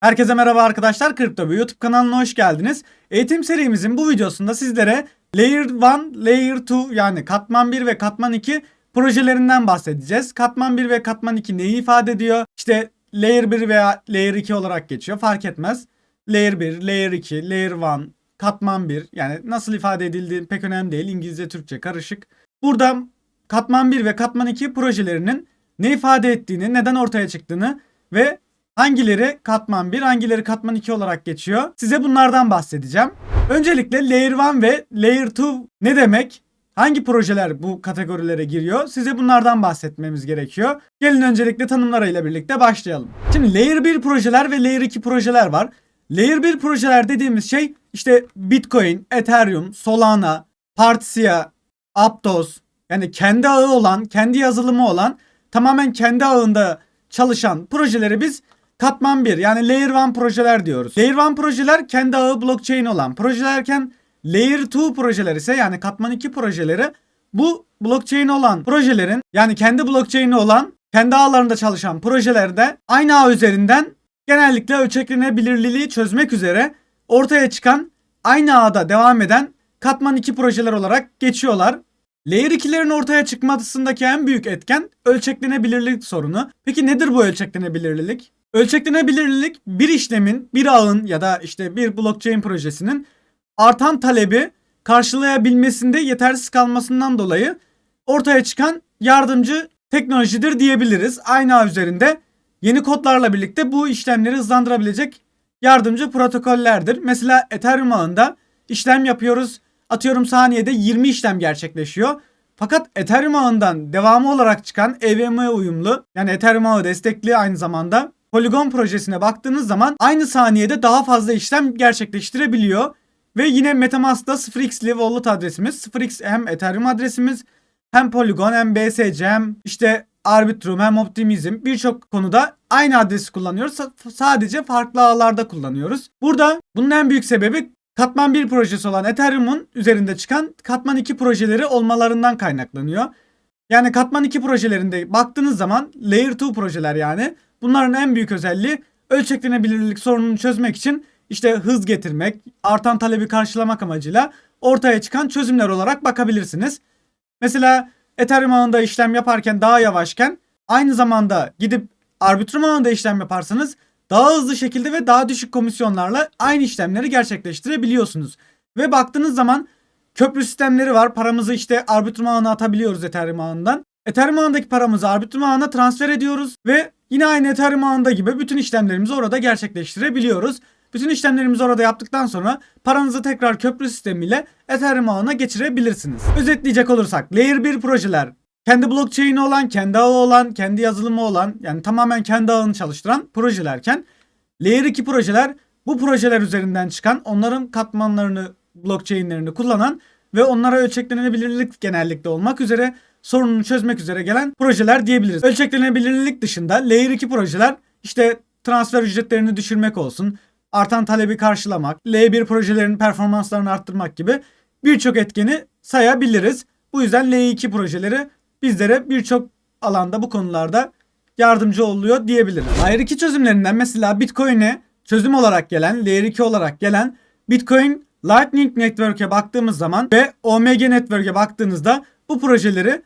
Herkese merhaba arkadaşlar. Kripto bir YouTube kanalına hoş geldiniz. Eğitim serimizin bu videosunda sizlere Layer 1, Layer 2 yani katman 1 ve katman 2 projelerinden bahsedeceğiz. Katman 1 ve katman 2 neyi ifade ediyor? İşte Layer 1 veya Layer 2 olarak geçiyor fark etmez. Layer 1, Layer 2, Layer 1, katman 1 yani nasıl ifade edildiği pek önemli değil. İngilizce, Türkçe karışık. Burada katman 1 ve katman 2 projelerinin ne ifade ettiğini, neden ortaya çıktığını ve hangileri katman 1, hangileri katman 2 olarak geçiyor. Size bunlardan bahsedeceğim. Öncelikle Layer 1 ve Layer 2 ne demek? Hangi projeler bu kategorilere giriyor? Size bunlardan bahsetmemiz gerekiyor. Gelin öncelikle tanımlarıyla birlikte başlayalım. Şimdi Layer 1 projeler ve Layer 2 projeler var. Layer 1 projeler dediğimiz şey işte Bitcoin, Ethereum, Solana, Partisia, Aptos yani kendi ağı olan, kendi yazılımı olan tamamen kendi ağında çalışan projeleri biz katman 1 yani Layer 1 projeler diyoruz. Layer 1 projeler kendi ağı blockchain olan projelerken Layer 2 projeler ise yani katman 2 projeleri bu blockchain olan projelerin yani kendi blockchain'i olan kendi ağlarında çalışan projelerde aynı ağ üzerinden genellikle ölçeklenebilirliği çözmek üzere ortaya çıkan aynı ağda devam eden katman 2 projeler olarak geçiyorlar. Layer 2'lerin ortaya çıkmasındaki en büyük etken ölçeklenebilirlik sorunu. Peki nedir bu ölçeklenebilirlik? Ölçeklenebilirlik bir işlemin, bir ağın ya da işte bir blockchain projesinin artan talebi karşılayabilmesinde yetersiz kalmasından dolayı ortaya çıkan yardımcı teknolojidir diyebiliriz. Aynı ağ üzerinde yeni kodlarla birlikte bu işlemleri hızlandırabilecek yardımcı protokollerdir. Mesela Ethereum ağında işlem yapıyoruz. Atıyorum saniyede 20 işlem gerçekleşiyor. Fakat Ethereum ağından devamı olarak çıkan EVM'ye uyumlu yani Ethereum ağı destekli aynı zamanda Polygon projesine baktığınız zaman aynı saniyede daha fazla işlem gerçekleştirebiliyor. Ve yine Metamask'ta 0x'li wallet adresimiz. 0x hem Ethereum adresimiz hem Polygon hem BSC hem işte Arbitrum hem Optimism birçok konuda aynı adresi kullanıyoruz. Sa- Sadece farklı ağlarda kullanıyoruz. Burada bunun en büyük sebebi Katman 1 projesi olan Ethereum'un üzerinde çıkan Katman 2 projeleri olmalarından kaynaklanıyor. Yani Katman 2 projelerinde baktığınız zaman Layer 2 projeler yani bunların en büyük özelliği ölçeklenebilirlik sorununu çözmek için işte hız getirmek, artan talebi karşılamak amacıyla ortaya çıkan çözümler olarak bakabilirsiniz. Mesela Ethereum ağında işlem yaparken daha yavaşken aynı zamanda gidip Arbitrum ağında işlem yaparsanız daha hızlı şekilde ve daha düşük komisyonlarla aynı işlemleri gerçekleştirebiliyorsunuz. Ve baktığınız zaman köprü sistemleri var. Paramızı işte Arbitrum ağına atabiliyoruz Ethereum ağından. Ethereum ağındaki paramızı Arbitrum ağına transfer ediyoruz ve yine aynı Ethereum ağında gibi bütün işlemlerimizi orada gerçekleştirebiliyoruz. Bütün işlemlerimizi orada yaptıktan sonra paranızı tekrar köprü sistemiyle Ethereum ağına geçirebilirsiniz. Özetleyecek olursak Layer 1 projeler kendi blockchain'i olan, kendi ağı olan, kendi yazılımı olan yani tamamen kendi ağını çalıştıran projelerken Layer 2 projeler bu projeler üzerinden çıkan onların katmanlarını, blockchain'lerini kullanan ve onlara ölçeklenebilirlik genellikle olmak üzere sorununu çözmek üzere gelen projeler diyebiliriz. Ölçeklenebilirlik dışında Layer 2 projeler işte transfer ücretlerini düşürmek olsun, artan talebi karşılamak, L1 projelerin performanslarını arttırmak gibi birçok etkeni sayabiliriz. Bu yüzden L2 projeleri bizlere birçok alanda bu konularda yardımcı oluyor diyebiliriz. Layer 2 çözümlerinden mesela Bitcoin'e çözüm olarak gelen, Layer 2 olarak gelen Bitcoin Lightning Network'e baktığımız zaman ve OMG Network'e baktığınızda bu projeleri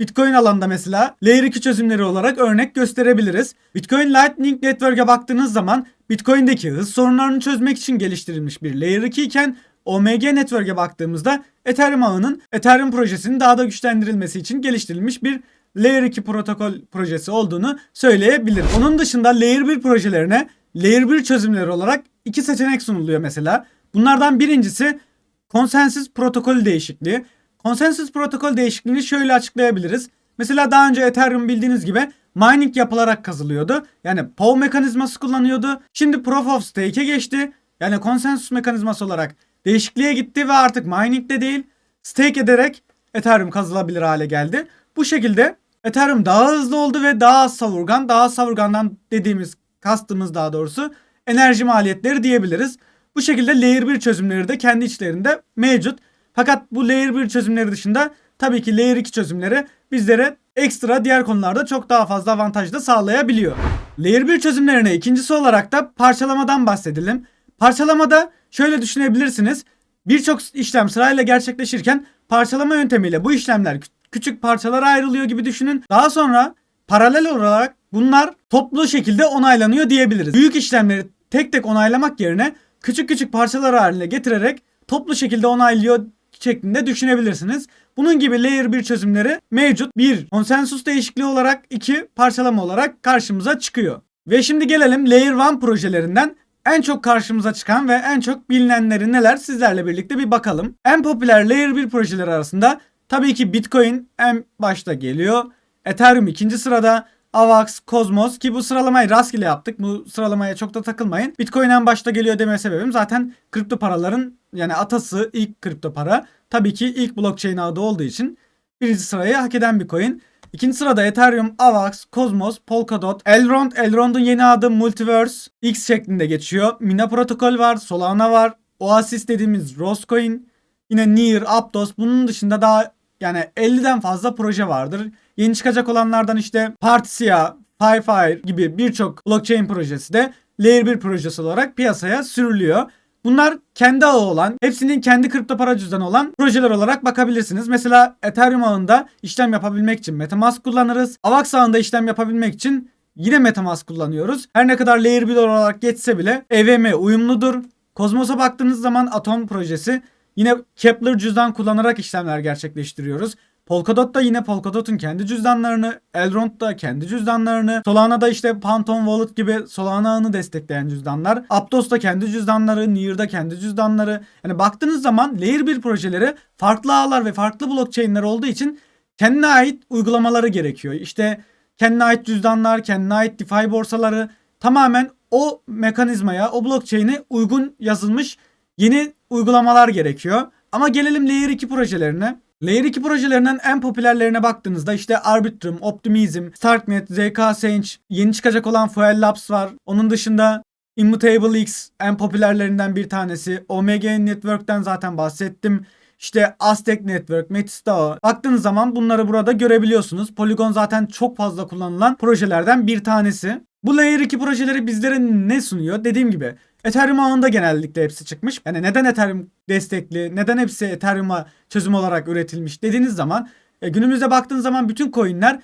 Bitcoin alanda mesela Layer 2 çözümleri olarak örnek gösterebiliriz. Bitcoin Lightning Network'e baktığınız zaman Bitcoin'deki hız sorunlarını çözmek için geliştirilmiş bir Layer 2 iken OMG Network'e baktığımızda Ethereum ağının Ethereum projesinin daha da güçlendirilmesi için geliştirilmiş bir Layer 2 protokol projesi olduğunu söyleyebilirim. Onun dışında Layer 1 projelerine Layer 1 çözümleri olarak iki seçenek sunuluyor mesela. Bunlardan birincisi konsensus protokol değişikliği. Konsensus protokol değişikliğini şöyle açıklayabiliriz. Mesela daha önce Ethereum bildiğiniz gibi mining yapılarak kazılıyordu. Yani POW mekanizması kullanıyordu. Şimdi Proof of Stake'e geçti. Yani konsensus mekanizması olarak değişikliğe gitti ve artık mining'de değil stake ederek Ethereum kazılabilir hale geldi. Bu şekilde Ethereum daha hızlı oldu ve daha savurgan. Daha savurgandan dediğimiz kastımız daha doğrusu enerji maliyetleri diyebiliriz. Bu şekilde Layer 1 çözümleri de kendi içlerinde mevcut. Fakat bu Layer 1 çözümleri dışında tabii ki Layer 2 çözümleri bizlere ekstra diğer konularda çok daha fazla avantaj da sağlayabiliyor. Layer 1 çözümlerine ikincisi olarak da parçalamadan bahsedelim. Parçalamada şöyle düşünebilirsiniz. Birçok işlem sırayla gerçekleşirken parçalama yöntemiyle bu işlemler kü- küçük parçalara ayrılıyor gibi düşünün. Daha sonra paralel olarak bunlar toplu şekilde onaylanıyor diyebiliriz. Büyük işlemleri tek tek onaylamak yerine küçük küçük parçalar haline getirerek toplu şekilde onaylıyor şeklinde düşünebilirsiniz. Bunun gibi layer 1 çözümleri mevcut. Bir konsensus değişikliği olarak iki parçalama olarak karşımıza çıkıyor. Ve şimdi gelelim layer 1 projelerinden en çok karşımıza çıkan ve en çok bilinenleri neler sizlerle birlikte bir bakalım. En popüler layer 1 projeleri arasında tabii ki Bitcoin en başta geliyor. Ethereum ikinci sırada. Avax, Cosmos ki bu sıralamayı rastgele yaptık. Bu sıralamaya çok da takılmayın. Bitcoin en başta geliyor deme sebebim zaten kripto paraların yani atası ilk kripto para. Tabii ki ilk blockchain adı olduğu için birinci sırayı hak eden bir coin. İkinci sırada Ethereum, Avax, Cosmos, Polkadot, Elrond, Elrond'un yeni adı Multiverse X şeklinde geçiyor. Mina protokol var, Solana var, Oasis dediğimiz Roscoin, yine Near, Aptos bunun dışında daha yani 50'den fazla proje vardır. Yeni çıkacak olanlardan işte Partisia, Firefire gibi birçok blockchain projesi de Layer 1 projesi olarak piyasaya sürülüyor. Bunlar kendi ağı olan, hepsinin kendi kripto para cüzdanı olan projeler olarak bakabilirsiniz. Mesela Ethereum ağında işlem yapabilmek için MetaMask kullanırız. Avax ağında işlem yapabilmek için yine MetaMask kullanıyoruz. Her ne kadar Layer 1 olarak geçse bile EVM uyumludur. Cosmos'a baktığınız zaman Atom projesi yine Kepler cüzdan kullanarak işlemler gerçekleştiriyoruz. Polkadot da yine Polkadot'un kendi cüzdanlarını, Elrond da kendi cüzdanlarını, Solana da işte Phantom Wallet gibi Solana ağını destekleyen cüzdanlar, Aptos da kendi cüzdanları, Near da kendi cüzdanları. Yani baktığınız zaman Layer 1 projeleri farklı ağlar ve farklı blockchain'ler olduğu için kendine ait uygulamaları gerekiyor. İşte kendine ait cüzdanlar, kendine ait DeFi borsaları tamamen o mekanizmaya, o blockchain'e uygun yazılmış yeni uygulamalar gerekiyor. Ama gelelim Layer 2 projelerine. Layer 2 projelerinden en popülerlerine baktığınızda işte Arbitrum, Optimism, Starknet, ZK Sench, yeni çıkacak olan Fuel Labs var. Onun dışında Immutable X en popülerlerinden bir tanesi. Omega Network'ten zaten bahsettim. İşte Aztec Network, Metistao. Baktığınız zaman bunları burada görebiliyorsunuz. Polygon zaten çok fazla kullanılan projelerden bir tanesi. Bu Layer 2 projeleri bizlere ne sunuyor? Dediğim gibi Ethereum ağında genellikle hepsi çıkmış. Yani neden Ethereum destekli, neden hepsi Ethereum'a çözüm olarak üretilmiş dediğiniz zaman e, günümüzde baktığınız zaman bütün coinler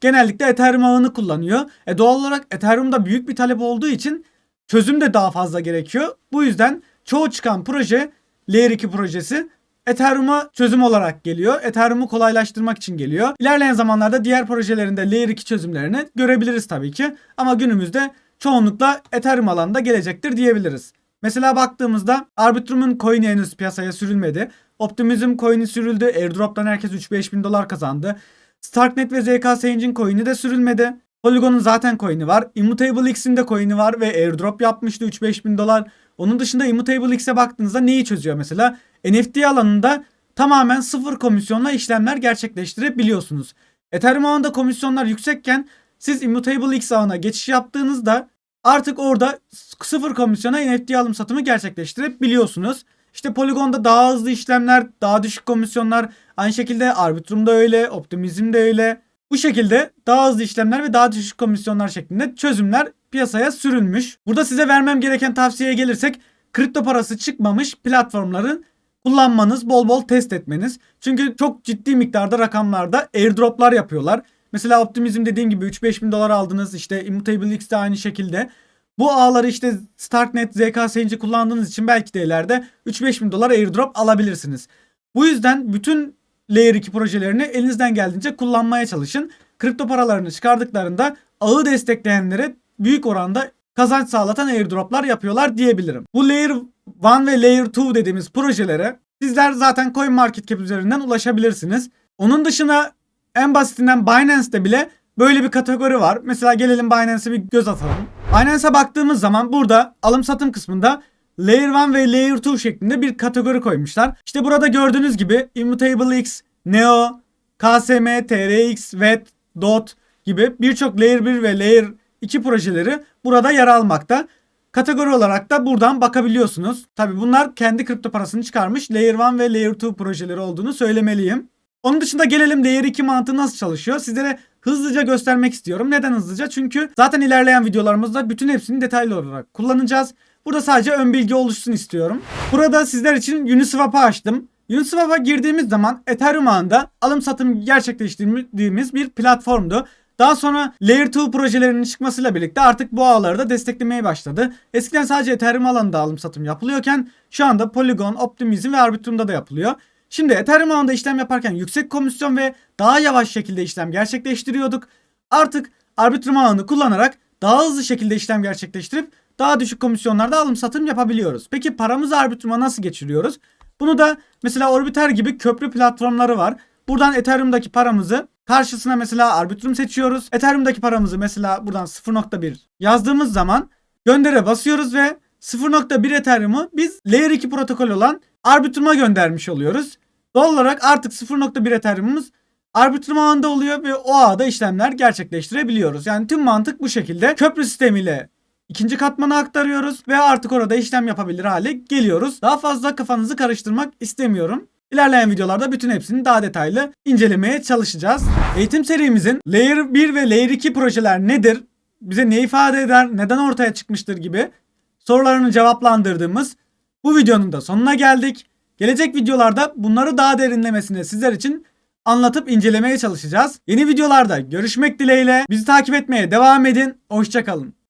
genellikle Ethereum ağını kullanıyor. E, doğal olarak Ethereum'da büyük bir talep olduğu için çözüm de daha fazla gerekiyor. Bu yüzden çoğu çıkan proje Layer 2 projesi Ethereum'a çözüm olarak geliyor. Ethereum'u kolaylaştırmak için geliyor. İlerleyen zamanlarda diğer projelerinde Layer 2 çözümlerini görebiliriz tabii ki. Ama günümüzde çoğunlukla Ethereum alanında gelecektir diyebiliriz. Mesela baktığımızda Arbitrum'un coin'i henüz piyasaya sürülmedi. Optimism coin'i sürüldü. Airdrop'tan herkes 3-5 bin dolar kazandı. Starknet ve ZK Senge'in coin'i de sürülmedi. Polygon'un zaten coin'i var. Immutable X'in de coin'i var ve airdrop yapmıştı 3-5 bin dolar. Onun dışında Immutable X'e baktığınızda neyi çözüyor mesela? NFT alanında tamamen sıfır komisyonla işlemler gerçekleştirebiliyorsunuz. Ethereum ağında komisyonlar yüksekken siz Immutable X ağına geçiş yaptığınızda artık orada sıfır komisyona NFT alım satımı gerçekleştirebiliyorsunuz. İşte Polygon'da daha hızlı işlemler, daha düşük komisyonlar, aynı şekilde Arbitrum'da öyle, Optimism'de öyle. Bu şekilde daha hızlı işlemler ve daha düşük komisyonlar şeklinde çözümler piyasaya sürülmüş. Burada size vermem gereken tavsiyeye gelirsek kripto parası çıkmamış platformların kullanmanız, bol bol test etmeniz. Çünkü çok ciddi miktarda rakamlarda airdroplar yapıyorlar. Mesela Optimism dediğim gibi 3-5 bin dolar aldınız. İşte Immutable X de aynı şekilde. Bu ağları işte Starknet, ZK Senge'i kullandığınız için belki de ileride 3-5 bin dolar airdrop alabilirsiniz. Bu yüzden bütün Layer 2 projelerini elinizden geldiğince kullanmaya çalışın. Kripto paralarını çıkardıklarında ağı destekleyenlere büyük oranda kazanç sağlatan airdroplar yapıyorlar diyebilirim. Bu Layer 1 ve Layer 2 dediğimiz projelere sizler zaten CoinMarketCap üzerinden ulaşabilirsiniz. Onun dışında en basitinden Binance'te bile böyle bir kategori var. Mesela gelelim Binance'e bir göz atalım. Binance'e baktığımız zaman burada alım satım kısmında Layer 1 ve Layer 2 şeklinde bir kategori koymuşlar. İşte burada gördüğünüz gibi Immutable X, Neo, KSM, TRX, VET, DOT gibi birçok Layer 1 ve Layer 2 projeleri burada yer almakta. Kategori olarak da buradan bakabiliyorsunuz. Tabi bunlar kendi kripto parasını çıkarmış Layer 1 ve Layer 2 projeleri olduğunu söylemeliyim. Onun dışında gelelim Layer 2 mantığı nasıl çalışıyor. Sizlere hızlıca göstermek istiyorum. Neden hızlıca? Çünkü zaten ilerleyen videolarımızda bütün hepsini detaylı olarak kullanacağız. Burada sadece ön bilgi oluşsun istiyorum. Burada sizler için Uniswap'ı açtım. Uniswap'a girdiğimiz zaman Ethereum ağında alım satım gerçekleştirdiğimiz bir platformdu. Daha sonra Layer 2 projelerinin çıkmasıyla birlikte artık bu ağları da desteklemeye başladı. Eskiden sadece Ethereum alanında alım satım yapılıyorken şu anda Polygon, Optimism ve Arbitrum'da da yapılıyor. Şimdi Ethereum ağında işlem yaparken yüksek komisyon ve daha yavaş şekilde işlem gerçekleştiriyorduk. Artık Arbitrum ağını kullanarak daha hızlı şekilde işlem gerçekleştirip daha düşük komisyonlarda alım satım yapabiliyoruz. Peki paramızı Arbitrum'a nasıl geçiriyoruz? Bunu da mesela Orbiter gibi köprü platformları var. Buradan Ethereum'daki paramızı karşısına mesela Arbitrum seçiyoruz. Ethereum'daki paramızı mesela buradan 0.1 yazdığımız zaman göndere basıyoruz ve 0.1 Ethereum'u biz Layer 2 protokol olan Arbitrum'a göndermiş oluyoruz. Doğal olarak artık 0.1 Ethereum'umuz Arbitrum ağında oluyor ve o ağda işlemler gerçekleştirebiliyoruz. Yani tüm mantık bu şekilde. Köprü sistemiyle ikinci katmana aktarıyoruz ve artık orada işlem yapabilir hale geliyoruz. Daha fazla kafanızı karıştırmak istemiyorum. İlerleyen videolarda bütün hepsini daha detaylı incelemeye çalışacağız. Eğitim serimizin Layer 1 ve Layer 2 projeler nedir? Bize ne ifade eder? Neden ortaya çıkmıştır gibi sorularını cevaplandırdığımız bu videonun da sonuna geldik. Gelecek videolarda bunları daha derinlemesine sizler için anlatıp incelemeye çalışacağız. Yeni videolarda görüşmek dileğiyle. Bizi takip etmeye devam edin. Hoşçakalın.